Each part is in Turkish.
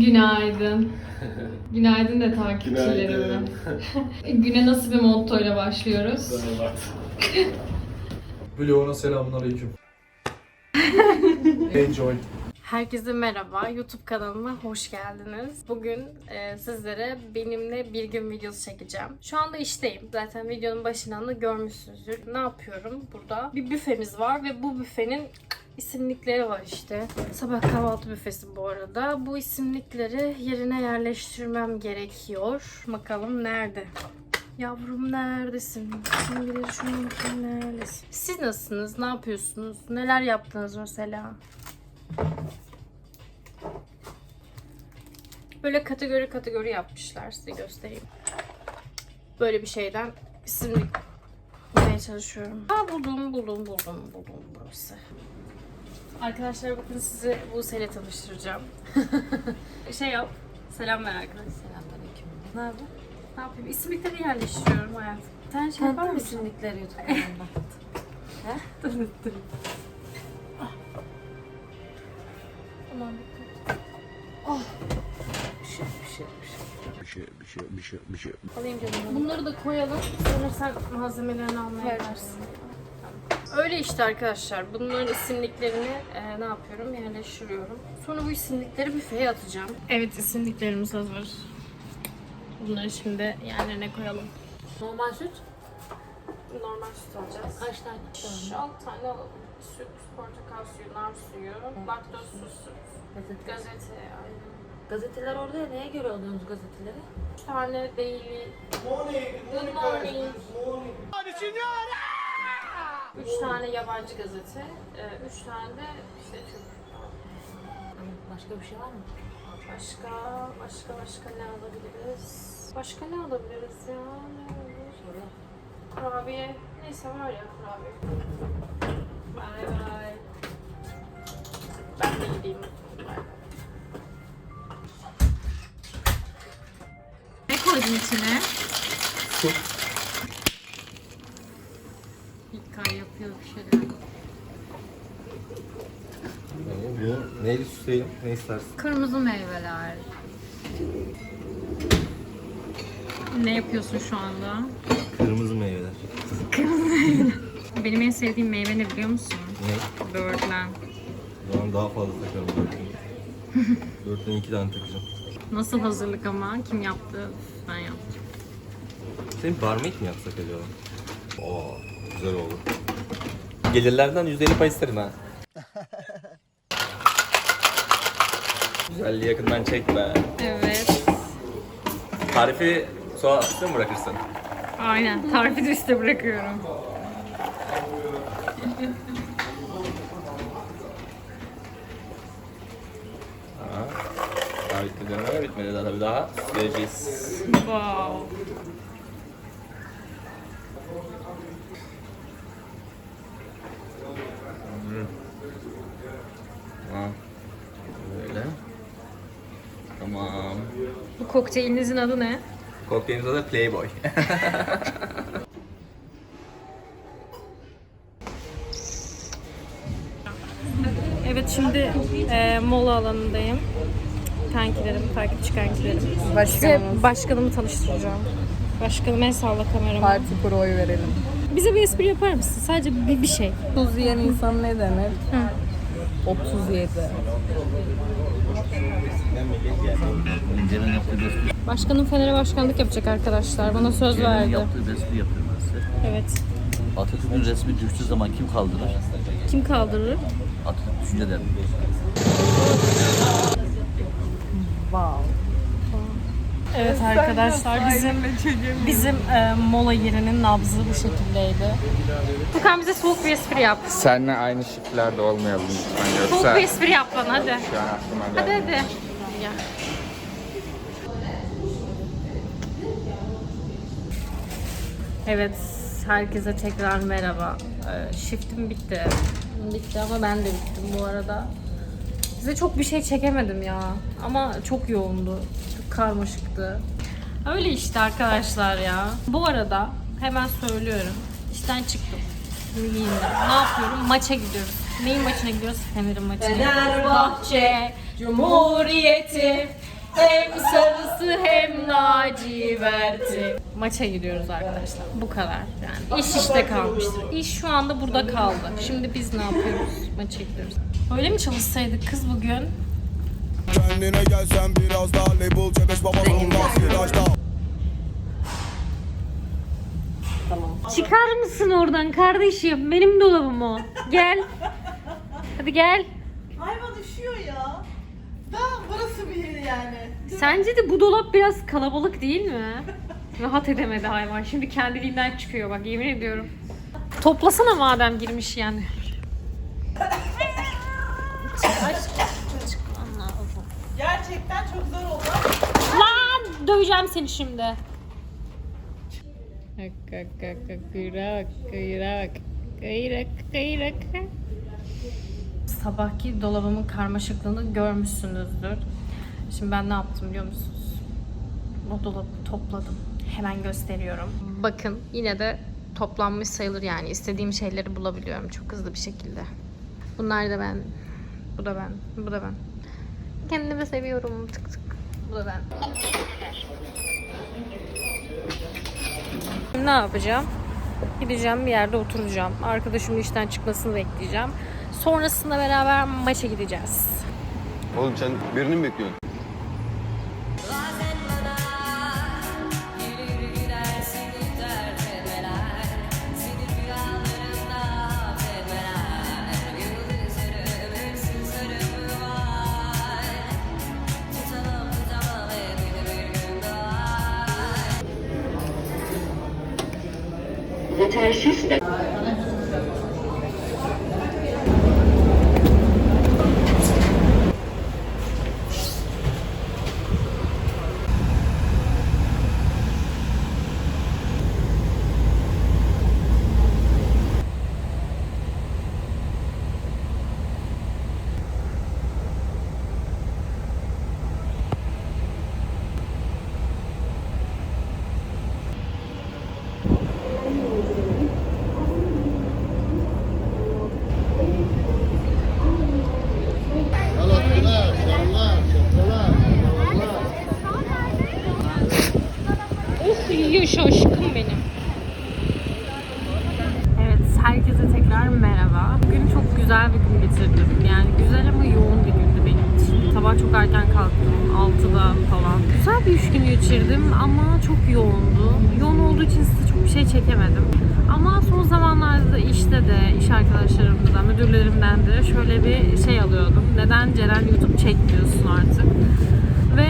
Günaydın. Günaydın de takipçilerime. Güne nasıl bir mottoyla başlıyoruz? Vloguna selamünaleyküm. Enjoy. Herkese merhaba. YouTube kanalıma hoş geldiniz. Bugün e, sizlere benimle bir gün videosu çekeceğim. Şu anda işteyim. Zaten videonun başından da görmüşsünüzdür. Ne yapıyorum burada? Bir büfemiz var ve bu büfenin isimlikleri var işte. Sabah kahvaltı büfesi bu arada. Bu isimlikleri yerine yerleştirmem gerekiyor. Bakalım nerede? Yavrum neredesin? Kim bilir şunun kim neredesin? Siz nasılsınız? Ne yapıyorsunuz? Neler yaptınız mesela? Böyle kategori kategori yapmışlar. Size göstereyim. Böyle bir şeyden isimlik bulmaya çalışıyorum. Aa buldum, buldum, buldum, buldum burası. Arkadaşlar bakın sizi Buse ile tanıştıracağım. şey yap. Selam ver arkadaşlar. Selamünaleyküm. Ne haber? Ne yapayım? İsimlikleri yerleştiriyorum hayatım. Sen şey yapar Tanıtır mısın? mısın nickleri YouTube kanalında? Aman dikkat. Bir şey, bir şey, bir şey. bir şey bir şey bir şey bir şey Alayım canım. Bunları da koyalım. Sonra sen malzemelerini almaya gidersin. Öyle işte arkadaşlar. Bunların isimliklerini e, ne yapıyorum? Yerleştiriyorum. Sonra bu isimlikleri büfeye atacağım. Evet isimliklerimiz hazır. Bunları şimdi yerlerine koyalım. Normal süt Normal süt alacağız. kaç tane? 6 tane alalım. Süt, portakal suyu, nar suyu, laktozsuz süt, Gazete. gazete, aynen. Gazeteler orada ya. Neye göre alıyorsunuz gazeteleri? 3 tane daily. Good morning. Üç tane yabancı gazete, e, üç tane de işte Türk. Başka bir şey var mı? Başka, başka, başka ne alabiliriz? Başka ne alabiliriz ya? Ne olur? Soruyor. Kurabiye. Neyse var ya kurabiye. Bye bye. Ben de gideyim. Ne koydun içine? Su. Şeyler. Bu neyli süsleyelim? Ne istersin? Kırmızı meyveler. Ne yapıyorsun şu anda? Kırmızı meyveler. Benim en sevdiğim meyve ne biliyor musun? Ne? Böğürtlen. O zaman daha fazla takarım dörtten. Dörtten iki tane takacağım. Nasıl hazırlık ama? Kim yaptı? Ben yaptım. Senin barmaid mi yapsak acaba? Oo, güzel olur. Gelirlerden %50 pay isterim ha. Güzelliği yakından çek be. Evet. Tarifi sonra atışta mı bırakırsın? Aynen. Tarifi de üstte bırakıyorum. Ha. Daha bitmedi bitmedi daha tabii daha süsleyeceğiz. Wow. Ha. Böyle. Tamam. Bu kokteylinizin adı ne? Kokteylimiz adı Playboy. Evet şimdi e, mola alanındayım. Kankilerim, takipçi kankilerim. Size Başkanımız. başkanımı tanıştıracağım. Başkanım en salla kameramı. Parti kur oy verelim. Bize bir espri yapar mısın? Sadece bir, bir şey. 30 yiyen insan ne denir? 37. İnce'nin yaptığı resmi, Başkanım Fener'e başkanlık yapacak arkadaşlar. Bana söz İnce'nin verdi. yaptığı resmi size. Evet. Atatürk'ün resmi düştüğü zaman kim kaldırır? Kim kaldırır? Atatürk düşünce der. Evet arkadaşlar bizim bizim e, mola yerinin nabzı bu şekildeydi. Furkan bize soğuk bir espri yap. Seninle aynı şiflerde olmayalım lütfen Soğuk yoksa bir espri yap bana hadi. şu an aklıma Hadi hadi. Ya. Evet, herkese tekrar merhaba. Ee, Shift'im bitti. Bitti ama ben de bittim bu arada. Size çok bir şey çekemedim ya. Ama çok yoğundu. Çok karmaşıktı. Öyle işte arkadaşlar ya. Bu arada hemen söylüyorum. İşten çıktım. Giyindim. Ne yapıyorum? Maça gidiyoruz. Neyin maçına gidiyoruz? Fener'in maçına. Fenerbahçe Cumhuriyeti hem sarısı hem laciverti. Maça gidiyoruz arkadaşlar. Bu kadar yani. İş işte kalmıştır. İş şu anda burada kaldı. Şimdi biz ne yapıyoruz? Maça gidiyoruz. Öyle mi çalışsaydık kız bugün? Kendine gelsen biraz daha label çekeş baba bundan silajda Çıkar mısın oradan kardeşim? Benim dolabım o. Gel. Hadi gel. Hayvan üşüyor ya. Da burası bir yeri yani. Sence de bu dolap biraz kalabalık değil mi? Rahat edemedi hayvan. Şimdi kendiliğinden çıkıyor bak yemin ediyorum. Toplasana madem girmiş yani. Gerçekten çok zor oldu. Lan döveceğim seni şimdi. Kıyrak, kıyrak, kıyrak, kıyrak. Sabahki dolabımın karmaşıklığını görmüşsünüzdür. Şimdi ben ne yaptım biliyor musunuz? O dolabı topladım. Hemen gösteriyorum. Bakın yine de toplanmış sayılır yani. istediğim şeyleri bulabiliyorum çok hızlı bir şekilde. Bunlar da ben. Bu da ben. Bu da ben. Kendimi seviyorum. Tık tık. Bu da ben. Şimdi ne yapacağım? Gideceğim bir yerde oturacağım. Arkadaşımın işten çıkmasını bekleyeceğim. Sonrasında beraber maça gideceğiz. Oğlum sen birini mi bekliyorsun? Of yiyor aşkım benim. Evet, herkese tekrar merhaba. Bugün çok güzel bir gün geçirdim. Yani güzel ama yoğun bir gündü benim için. Sabah çok erken kalktım, 6'da falan. Güzel bir üç gün geçirdim ama çok yoğundu. Yoğun olduğu için size çok bir şey çekemedim. Ama son zamanlarda da işte de, iş arkadaşlarımda da, müdürlerimden de şöyle bir şey alıyordum. Neden Ceren YouTube çekmiyorsun artık? Ve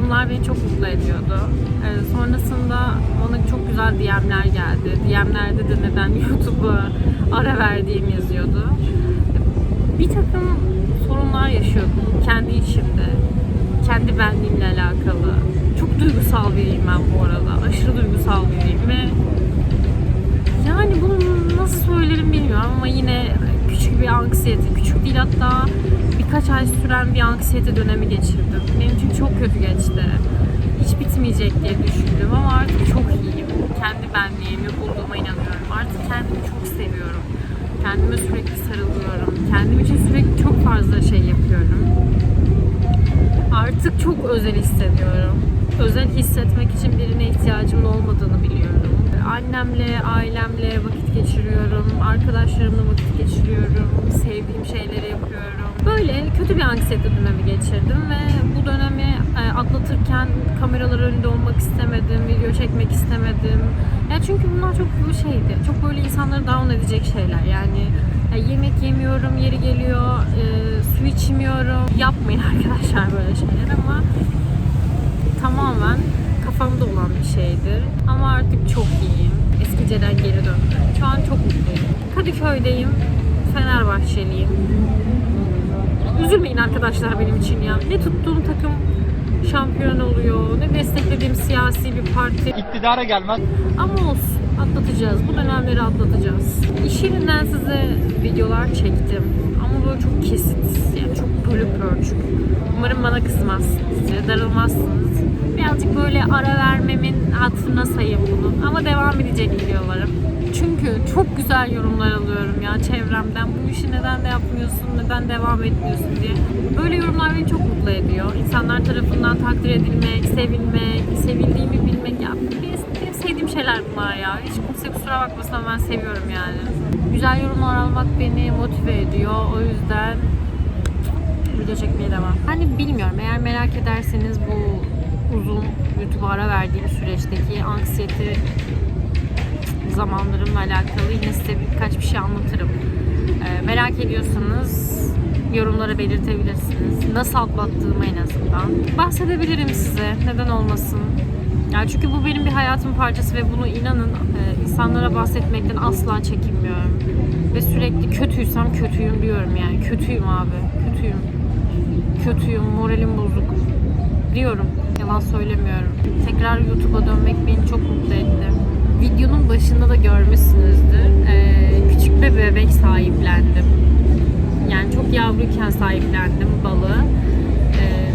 yorumlar beni çok mutlu ediyordu. Ee, sonrasında bana çok güzel DM'ler geldi. DM'lerde de neden YouTube'a ara verdiğim yazıyordu. Bir takım sorunlar yaşıyordum kendi içimde. Kendi benliğimle alakalı. Çok duygusal biriyim ben bu arada. Aşırı duygusal biriyim ve yani bunu nasıl söylerim bilmiyorum ama yine küçük bir anksiyete, küçük değil hatta birkaç ay süren bir anksiyete dönemi geçirdim. Benim için çok kötü geçti. Hiç bitmeyecek diye düşündüm ama artık çok iyiyim. Kendi benliğimi bulduğuma inanıyorum. Artık kendimi çok seviyorum. Kendime sürekli sarılıyorum. Kendim için sürekli çok fazla şey yapıyorum. Artık çok özel hissediyorum. Özel hissetmek için birine ihtiyacımın olmadığını biliyorum. Annemle, ailemle vakit geçiriyorum. Arkadaşlarımla vakit geçiriyorum. Sevdiğim şeyleri yapıyorum. Böyle kötü bir anksiyete dönemi geçirdim ve bu dönemi e, atlatırken kameralar önünde olmak istemedim, video çekmek istemedim. Ya çünkü bunlar çok bir şeydi. Çok böyle insanları down edecek şeyler. Yani ya yemek yemiyorum, yeri geliyor, e, su içmiyorum. Yapmayın arkadaşlar böyle şeyler ama tamamen kafamda olan bir şeydi. Ama artık çok iyiyim. Eskiceden geri döndüm. Şu an çok mutluyum. Kadıköy'deyim. Fenerbahçeliyim. Üzülmeyin arkadaşlar benim için ya. Ne tuttuğum takım şampiyon oluyor, ne desteklediğim siyasi bir parti. İktidara gelmez. Ama olsun, atlatacağız. Bu dönemleri atlatacağız. İş yerinden size videolar çektim. Ama böyle çok kesit, bölük pörçük. Umarım bana kızmazsınız, darılmazsınız. Birazcık böyle ara vermemin hatırına sayın bunu. Ama devam edecek videolarım. Çünkü çok güzel yorumlar alıyorum ya çevremden. Bu işi neden de yapmıyorsun, neden devam etmiyorsun diye. Böyle yorumlar beni çok mutlu ediyor. İnsanlar tarafından takdir edilmek, sevilmek, sevildiğimi bilmek. Ya benim sevdiğim şeyler bunlar ya. Hiç kimse kusura bakmasın ama ben seviyorum yani. Güzel yorumlar almak beni motive ediyor. O yüzden video çekmeye devam. Hani bilmiyorum eğer merak ederseniz bu uzun YouTube'a ara verdiğim süreçteki anksiyete zamanlarımla alakalı yine size birkaç bir şey anlatırım. Ee, merak ediyorsanız yorumlara belirtebilirsiniz. Nasıl atlattığımı en azından. Bahsedebilirim size. Neden olmasın? Yani çünkü bu benim bir hayatımın parçası ve bunu inanın e, insanlara bahsetmekten asla çekinmiyorum. Ve sürekli kötüysem kötüyüm diyorum yani. Kötüyüm abi. Kötüyüm. Kötüyüm. Moralim bozuk. Diyorum. Yalan söylemiyorum. Tekrar YouTube'a dönmek beni çok mutlu etti. Videonun başında da görmüşsünüzdür. Ee, küçük bir bebek sahiplendim. Yani çok yavruyken sahiplendim balığı. Ee,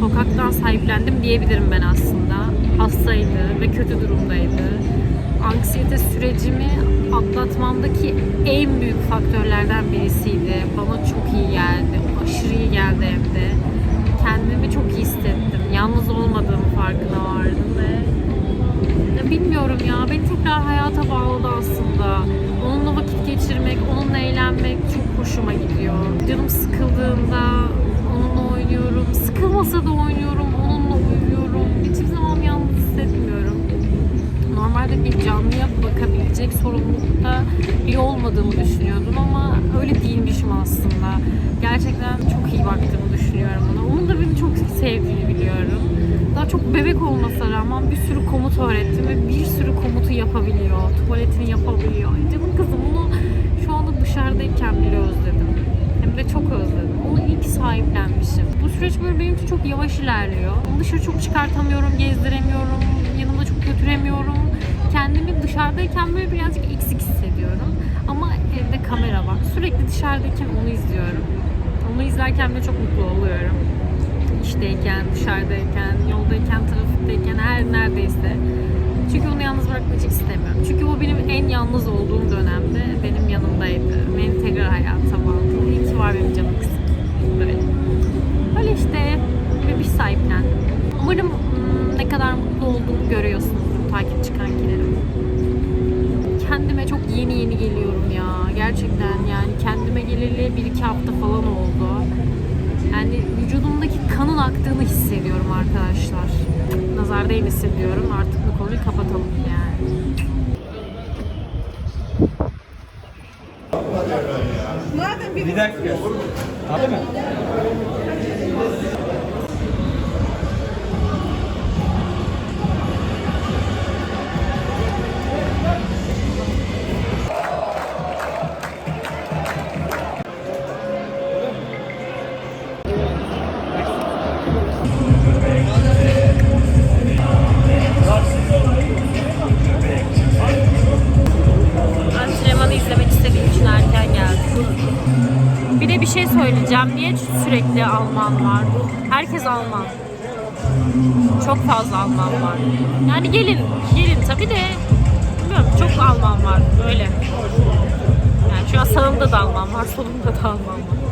sokaktan sahiplendim diyebilirim ben aslında. Hastaydı ve kötü durumdaydı. Anksiyete sürecimi atlatmamdaki en büyük faktörlerden birisiydi. Bana çok iyi geldi. Aşırı iyi geldi hem de. Kendimi çok iyi hissettim. Yalnız olmadığım farkına vardım ve ya bilmiyorum ya. Beni tekrar hayata bağladı aslında. Onunla vakit geçirmek, onunla eğlenmek çok hoşuma gidiyor. Canım sıkıldığında onunla oynuyorum. Sıkılmasa da oynuyorum. Normalde bir canlıya bakabilecek sorumlulukta biri olmadığımı düşünüyordum ama öyle değilmişim aslında. Gerçekten çok iyi baktığımı düşünüyorum ona. Onun da beni çok sevdiğini biliyorum. Daha çok bebek olmasına rağmen bir sürü komut öğrettim ve bir sürü komutu yapabiliyor. Tuvaletini yapabiliyor. Canım kızım onu şu anda dışarıdayken bile özledim. Hem de çok özledim. Onu iyi ki sahiplenmişim. Bu süreç böyle benim için çok yavaş ilerliyor. Onu dışarı çok çıkartamıyorum, gezdiremiyorum. Yanımda çok götüremiyorum. Kendimi dışarıdayken böyle birazcık eksik hissediyorum. Ama evde kamera var. Sürekli dışarıdayken onu izliyorum. Onu izlerken de çok mutlu oluyorum. İşteyken, dışarıdayken, yoldayken, trafikteyken, her neredeyse. Çünkü onu yalnız bırakmak istemiyorum. Çünkü o benim en yalnız olduğum dönemde benim yanımdaydı. Beni tekrar hayata bağladı. İyi ki var benim canım kızım. Böyle. Öyle işte bir bir sahiplendim. Umarım hmm, ne kadar mutlu olduğumu görüyorsunuzdur takipçi kankilerim. Kendime çok yeni yeni geliyorum ya. Gerçekten yani kendime geleli bir iki hafta falan oldu. Yani vücudumdaki kanın aktığını hissediyorum arkadaşlar. Nazar değmesin diyorum. Artık bu konuyu kapatalım yani. Antrenmanı söyleyeceğim. Niye sürekli Alman var? Herkes Alman. Çok fazla Alman var. Yani gelin, gelin tabii de bilmiyorum çok Alman var böyle. Yani şu an sağımda da Alman var, solumda da Alman var.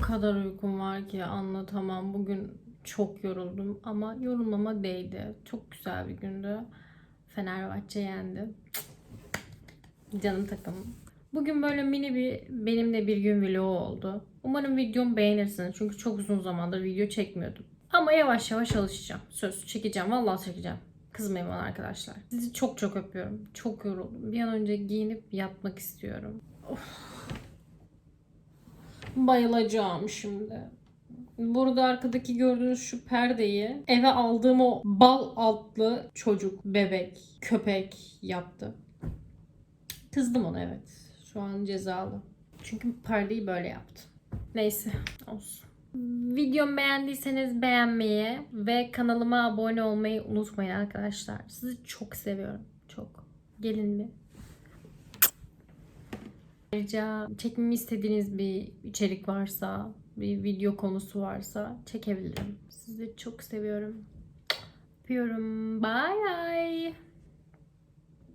Kadar uykum var ki anlatamam. Bugün çok yoruldum ama yorulmama değdi. Çok güzel bir gündü. Fenerbahçe yendi. Canım takımım. Bugün böyle mini bir benimle bir gün vlogu oldu. Umarım videomu beğenirsiniz. Çünkü çok uzun zamandır video çekmiyordum. Ama yavaş yavaş alışacağım. Söz çekeceğim. Vallahi çekeceğim. Kızmayın bana arkadaşlar. Sizi çok çok öpüyorum. Çok yoruldum. Bir an önce giyinip yatmak istiyorum. Of. Bayılacağım şimdi. Burada arkadaki gördüğünüz şu perdeyi eve aldığım o bal altlı çocuk, bebek, köpek yaptı. Kızdım ona evet. Şu an cezalı. Çünkü perdeyi böyle yaptı. Neyse olsun. Videomu beğendiyseniz beğenmeyi ve kanalıma abone olmayı unutmayın arkadaşlar. Sizi çok seviyorum. Çok. Gelin bir. Ayrıca çekmemi istediğiniz bir içerik varsa, bir video konusu varsa çekebilirim. Sizi çok seviyorum. Öpüyorum. Bye.